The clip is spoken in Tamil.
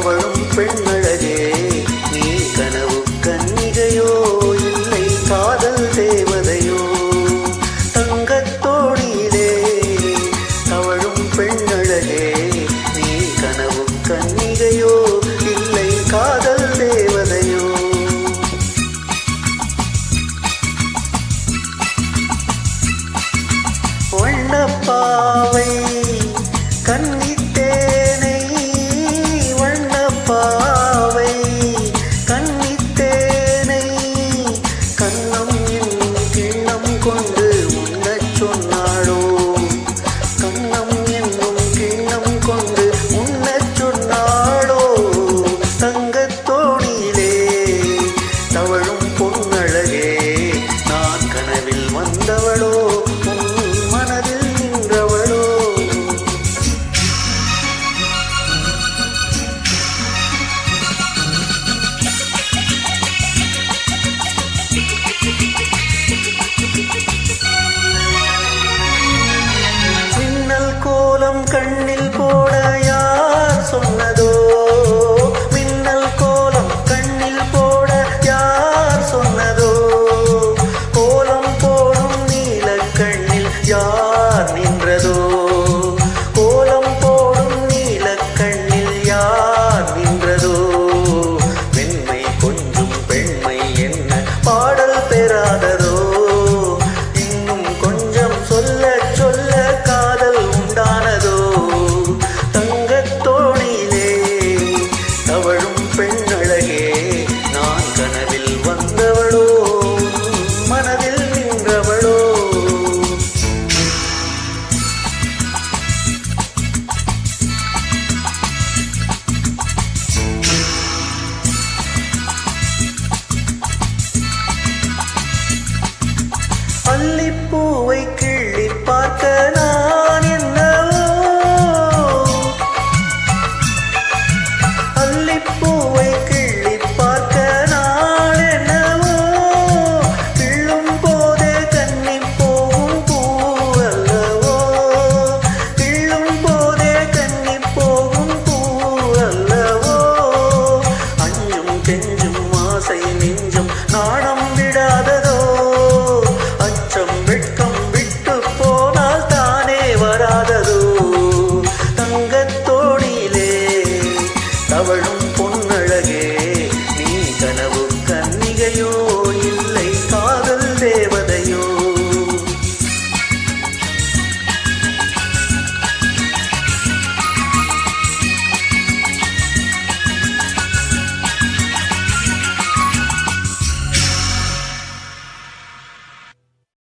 அவளும் பெண்ணழகே நீ கனவு கன்னிகையோ இல்லை காதல் தேவதையோ. தங்கத்தோடியிலே அவளும் பெண்ணழகே நீ கனவு கன்னிகையோ இல்லை காதல் தேவதையோ. வண்ணப்பாவை சொன்னாளோ? கண்ணம் என்னும் கிண்ணம் கொண்டு உன்ன சொன்னாளோ? தங்கத்தோணியிலே தவழும் பொன்னழகே நான் கனவில் வந்தவளோ?